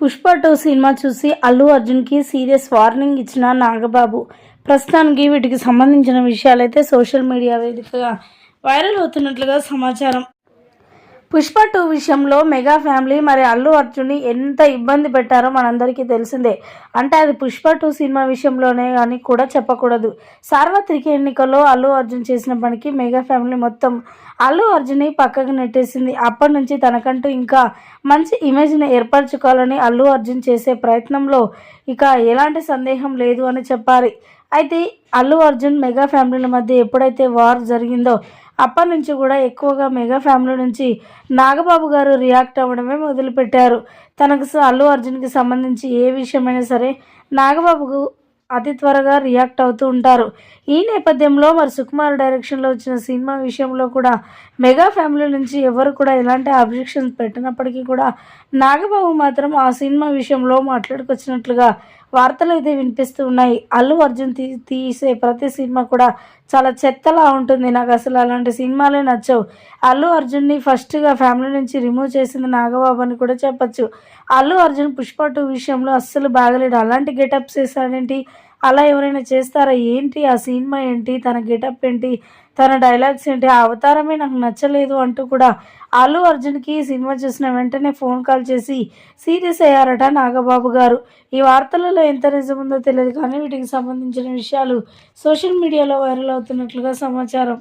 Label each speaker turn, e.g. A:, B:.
A: Pushpa two cinema చూసి అల్లు అర్జున్కి serious warning ఇచ్చిన నాగబాబు. ప్రస్తుతానికి వీటికి సంబంధించిన విషయాలైతే సోషల్ మీడియా వేదికగా వైరల్ అవుతున్నట్లుగా సమాచారం. పుష్ప టూ విషయంలో మెగా ఫ్యామిలీ మరి అల్లు అర్జున్ని ఎంత ఇబ్బంది పెట్టారో మనందరికీ తెలిసిందే. అంటే అది పుష్ప టూ సినిమా విషయంలోనే అని కూడా చెప్పకూడదు. సార్వత్రిక ఎన్నికల్లో అల్లు అర్జున్ చేసిన పనికి మెగా ఫ్యామిలీ మొత్తం అల్లు అర్జున్ని పక్కకు నెట్టేసింది. అప్పటి నుంచి తనకంటూ ఇంకా మంచి ఇమేజ్ని ఏర్పరచుకోవాలని అల్లు అర్జున్ చేసే ప్రయత్నంలో ఇక ఎలాంటి సందేహం లేదు అని చెప్పాలి. అయితే అల్లు అర్జున్ మెగా ఫ్యామిలీల మధ్య ఎప్పుడైతే వార్ జరిగిందో అప్పటి నుంచి కూడా ఎక్కువగా మెగా ఫ్యామిలీ నుంచి నాగబాబు గారు రియాక్ట్ అవ్వడమే మొదలుపెట్టారు. తనకు అల్లు అర్జున్కి సంబంధించి ఏ విషయమైనా సరే నాగబాబుకు అతి త్వరగా రియాక్ట్ అవుతూ ఉంటారు. ఈ నేపథ్యంలో మరి సుకుమార్ డైరెక్షన్లో వచ్చిన సినిమా విషయంలో కూడా మెగా ఫ్యామిలీ నుంచి ఎవరు కూడా ఎలాంటి అబ్జెక్షన్స్ పెట్టినప్పటికీ కూడా నాగబాబు మాత్రం ఆ సినిమా విషయంలో మాట్లాడుకొచ్చినట్లుగా వార్తలు అయితే వినిపిస్తూ ఉన్నాయి. అల్లు అర్జున్ తీ తీసే ప్రతి సినిమా కూడా చాలా చెత్తలా ఉంటుంది. నాకు అసలు అలాంటి సినిమాలే నచ్చవు. అల్లు అర్జున్ని ఫస్ట్గా ఫ్యామిలీ నుంచి రిమూవ్ చేసింది నాగబాబు అని కూడా చెప్పొచ్చు. అల్లు అర్జున్ పుష్ప టూ విషయంలో అస్సలు బాగలేడు. అలాంటి గెటప్స్ వేసాడేంటి అలా ఎవరైనా చేస్తారా? ఏంటి? ఆ సినిమా ఏంటి? తన గెటప్ ఏంటి? తన డైలాగ్స్ ఏంటి? ఆ అవతారమే నాకు నచ్చలేదు అంటూ కూడా అల్లు అర్జున్కి సినిమా చూసిన వెంటనే ఫోన్ కాల్ చేసి సీరియస్ అయ్యారట నాగబాబు గారు. ఈ వార్తలలో ఎంత నిజముందో ఉందో తెలియదు కానీ వీటికి సంబంధించిన విషయాలు సోషల్ మీడియాలో వైరల్ అవుతున్నట్లుగా సమాచారం.